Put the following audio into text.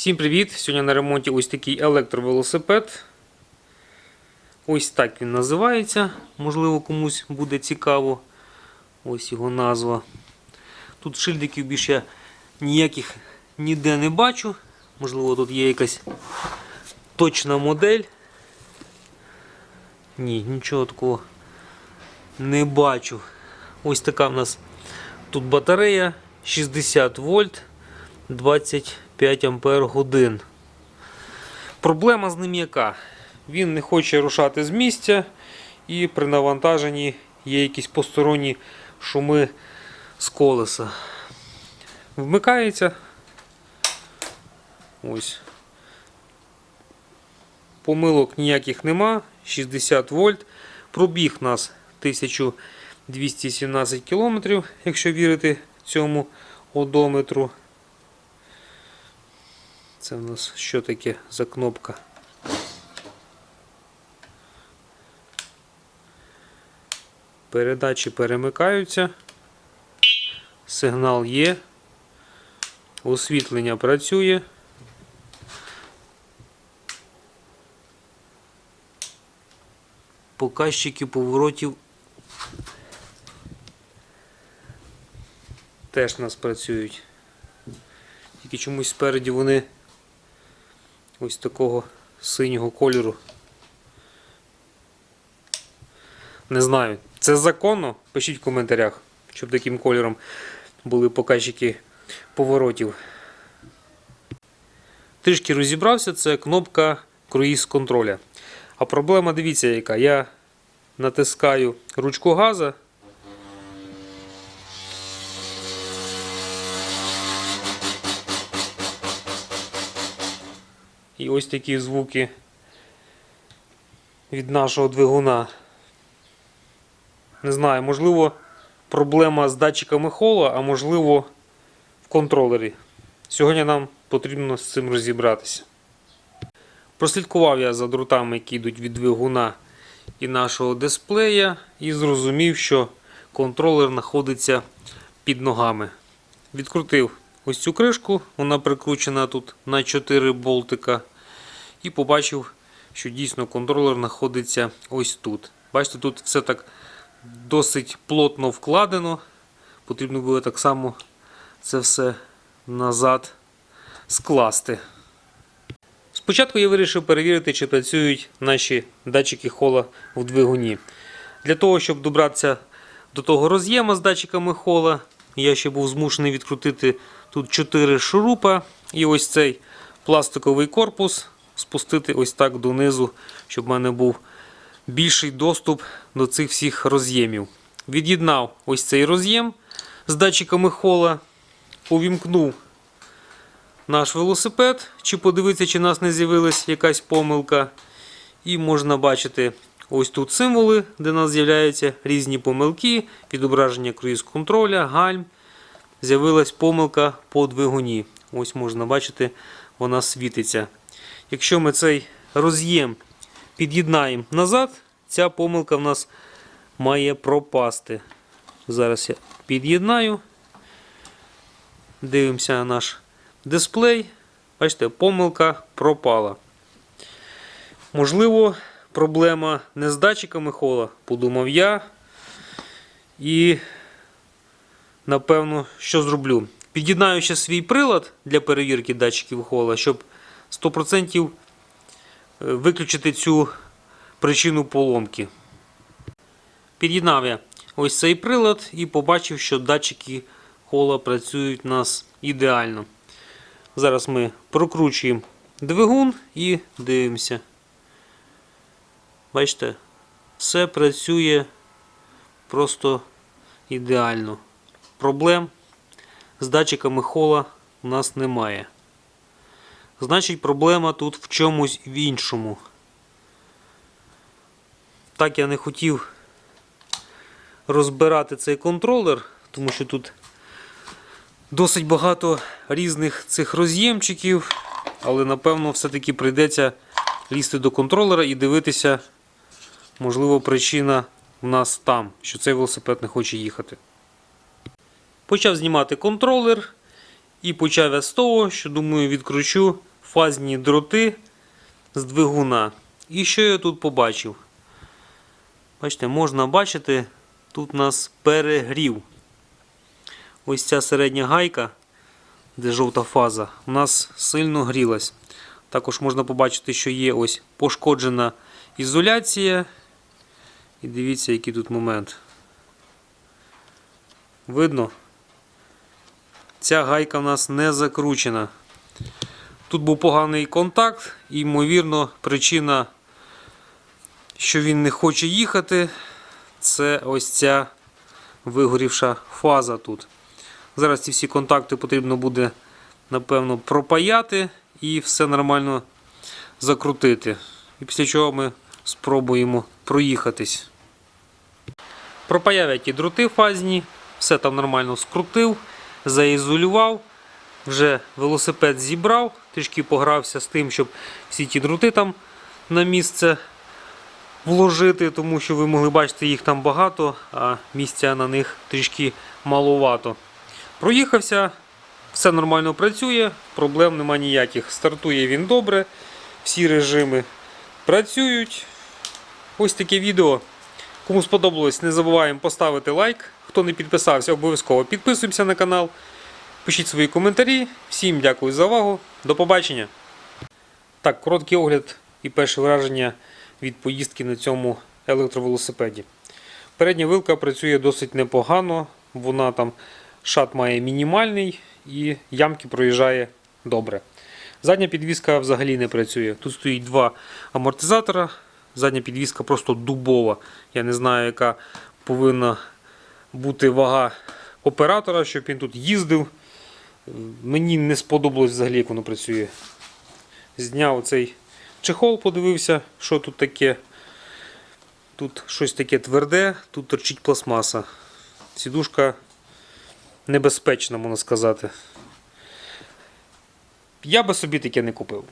Всім привіт! Сьогодні на ремонті ось такий електровелосипед. Ось так він називається. Можливо, комусь буде цікаво. Ось його назва. Тут шильдиків більше ніяких ніде не бачу. Можливо, тут є якась точна модель. Ні, нічого такого не бачу. Ось така в нас тут батарея 60 вольт. 25 ампер годин. Проблема з ним яка? Він не хоче рушати з місця, і при навантаженні є якісь посторонні шуми з колеса. Вмикається. Ось. Помилок ніяких нема. 60 вольт. Пробіг нас 1217 км, якщо вірити цьому одометру. Це в нас що таке за кнопка? Передачі перемикаються. Сигнал є. Освітлення працює. Показчики поворотів теж у нас працюють. Тільки чомусь спереді вони ось такого синього кольору. Не знаю, це законно? Пишіть в коментарях, щоб таким кольором були показчики поворотів. Трішки розібрався, це кнопка круїз контроля. А проблема, дивіться, яка. Я натискаю ручку газа. І ось такі звуки від нашого двигуна. Не знаю, можливо, проблема з датчиками хола, а можливо в контролері. Сьогодні нам потрібно з цим розібратися. Прослідкував я за дротами, які йдуть від двигуна і нашого дисплея, і зрозумів, що контролер знаходиться під ногами. Відкрутив ось цю кришку, вона прикручена тут на 4 болтика. І побачив, що дійсно контролер знаходиться ось тут. Бачите, тут все так досить плотно вкладено. Потрібно було так само це все назад скласти. Спочатку я вирішив перевірити, чи працюють наші датчики хола в двигуні. Для того, щоб добратися до того роз'єма з датчиками хола, я ще був змушений відкрутити тут 4 шурупа і ось цей пластиковий корпус спустити ось так донизу, щоб в мене був більший доступ до цих всіх роз'ємів. Від'єднав ось цей роз'єм з датчиками хола, увімкнув наш велосипед, чи подивитися, чи нас не з'явилась якась помилка. І можна бачити ось тут символи, де у нас з'являються різні помилки, відображення круїз контроля, гальм. З'явилась помилка по двигуні. Ось можна бачити, вона світиться. Якщо ми цей роз'єм під'єднаємо назад, ця помилка в нас має пропасти. Зараз я під'єднаю. Дивимося на наш дисплей. Бачите, помилка пропала. Можливо, проблема не з датчиками хола, подумав я. І, напевно, що зроблю? Під'єднаю ще свій прилад для перевірки датчиків хола, щоб 100% виключити цю причину поломки. Під'єднав я ось цей прилад і побачив, що датчики хола працюють у нас ідеально. Зараз ми прокручуємо двигун і дивимося. Бачите, все працює просто ідеально. Проблем з датчиками хола у нас немає. Значить, проблема тут в чомусь в іншому. Так я не хотів розбирати цей контролер, тому що тут досить багато різних цих роз'ємчиків, але напевно все-таки прийдеться лізти до контролера і дивитися, можливо, причина в нас там, що цей велосипед не хоче їхати. Почав знімати контролер і почав я з того, що думаю, відкручу фазні дроти з двигуна. І що я тут побачив? Бачите, можна бачити, тут у нас перегрів. Ось ця середня гайка, де жовта фаза, у нас сильно грілась. Також можна побачити, що є ось пошкоджена ізоляція. І дивіться, який тут момент. Видно? Ця гайка в нас не закручена. Тут був поганий контакт, і, ймовірно, причина, що він не хоче їхати, це ось ця вигорівша фаза тут. Зараз ці всі контакти потрібно буде, напевно, пропаяти і все нормально закрутити. І після чого ми спробуємо проїхатись. Пропаяв я ті дроти фазні, все там нормально скрутив, заізолював. Вже велосипед зібрав, трішки погрався з тим, щоб всі ті дроти там на місце вложити, тому що ви могли бачити, їх там багато, а місця на них трішки маловато. Проїхався, все нормально працює, проблем нема ніяких. Стартує він добре, всі режими працюють. Ось таке відео. Кому сподобалось, не забуваємо поставити лайк. Хто не підписався, обов'язково підписуємося на канал. Пишіть свої коментарі. Всім дякую за увагу. До побачення. Так, короткий огляд і перше враження від поїздки на цьому електровелосипеді. Передня вилка працює досить непогано. Вона там шат має мінімальний і ямки проїжджає добре. Задня підвіска взагалі не працює. Тут стоїть два амортизатора. Задня підвіска просто дубова. Я не знаю, яка повинна бути вага оператора, щоб він тут їздив. Мені не сподобалось взагалі, як воно працює. Зняв цей чехол, подивився, що тут таке. Тут щось таке тверде, тут торчить пластмаса. Сідушка небезпечна, можна сказати. Я би собі таке не купив.